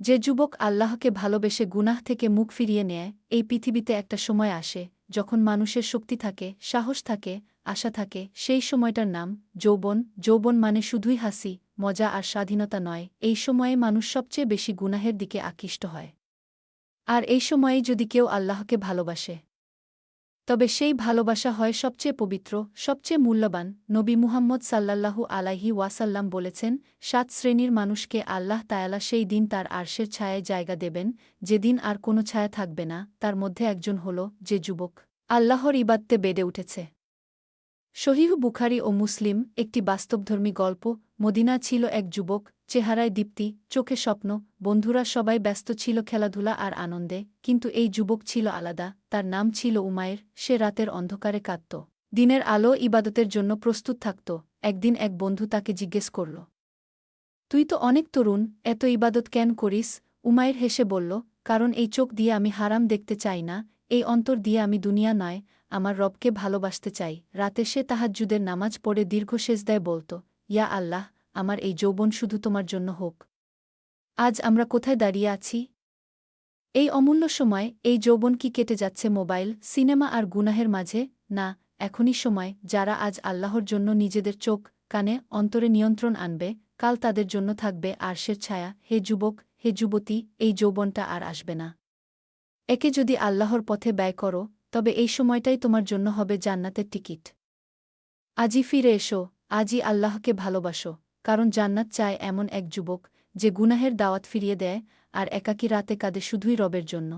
যে যুবক আল্লাহকে ভালোবেসে গুনাহ থেকে মুখ ফিরিয়ে নেয়, এই পৃথিবীতে একটা সময় আসে যখন মানুষের শক্তি থাকে, সাহস থাকে, আশা থাকে, সেই সময়টার নাম যৌবন। যৌবন মানে শুধুই হাসি, মজা আর স্বাধীনতা নয়, এই সময়ে মানুষ সবচেয়ে বেশি গুনাহের দিকে আকৃষ্ট হয়। আর এই সময়ে যদি কেউ আল্লাহকে ভালোবাসে তবে সেই ভালোবাসা হয় সবচেয়ে পবিত্র, সবচেয়ে মূল্যবান, নবী মুহাম্মদ সাল্লাল্লাহু আলাইহি ওয়াসাল্লাম বলেছেন, সাত শ্রেণির মানুষকে আল্লাহ তায়ালা সেই দিন তার আরশের ছায়ায় জায়গা দেবেন, যেদিন আর কোনো ছায়া থাকবে না, তার মধ্যে একজন হল যে যুবক, আল্লাহর ইবাদতে বেড়ে উঠেছে। শহীহ বুখারি ও মুসলিম একটি বাস্তবধর্মী গল্প মদিনা ছিল এক যুবক চেহারায় দীপ্তি, চোখে স্বপ্ন, বন্ধুরা সবাই ব্যস্ত ছিল খেলাধুলা আর আনন্দে, কিন্তু এই যুবক ছিল আলাদা, তার নাম ছিল উমায়ের, সে রাতের অন্ধকারে কাঁদত। দিনের আলো ইবাদতের জন্য প্রস্তুত থাকত, একদিন এক বন্ধু তাকে জিজ্ঞেস করল, তুই তো অনেক তরুণ, এত ইবাদত কেন করিস? উমায়ের হেসে বলল, কারণ এই চোখ দিয়ে আমি হারাম দেখতে চাই না, এই অন্তর দিয়ে আমি দুনিয়া নয়, আমার রবকে ভালোবাসতে চাই। রাতে সে তাহাজ্জুদের নামাজ পড়ে দীর্ঘ সেজদায় বলত, ইয়া আল্লাহ আমার এই যৌবন শুধু তোমার জন্য হোক। আজ আমরা কোথায় দাঁড়িয়ে আছি? এই অমূল্য সময়, এই যৌবন কি কেটে যাচ্ছে মোবাইল, সিনেমা আর গুনাহের মাঝে? না, এখনই সময়, যারা আজ আল্লাহর জন্য নিজেদের চোখ, কানে, অন্তরে নিয়ন্ত্রণ আনবে, কাল তাদের জন্য থাকবে আরশের ছায়া। হে যুবক, হে যুবতী, এই যৌবনটা আর আসবে না। একে যদি আল্লাহর পথে ব্যয় করো, তবে এই সময়টাই তোমার জন্য হবে জান্নাতের টিকিট। আজই ফিরে এসো, আজই আল্লাহকে ভালোবাসো। কারণ জান্নাত চায় এমন এক যুবক যে গুনাহের দাওয়াত ফিরিয়ে দেয় আর একাকী রাতে কাঁদে শুধুই রবের জন্য।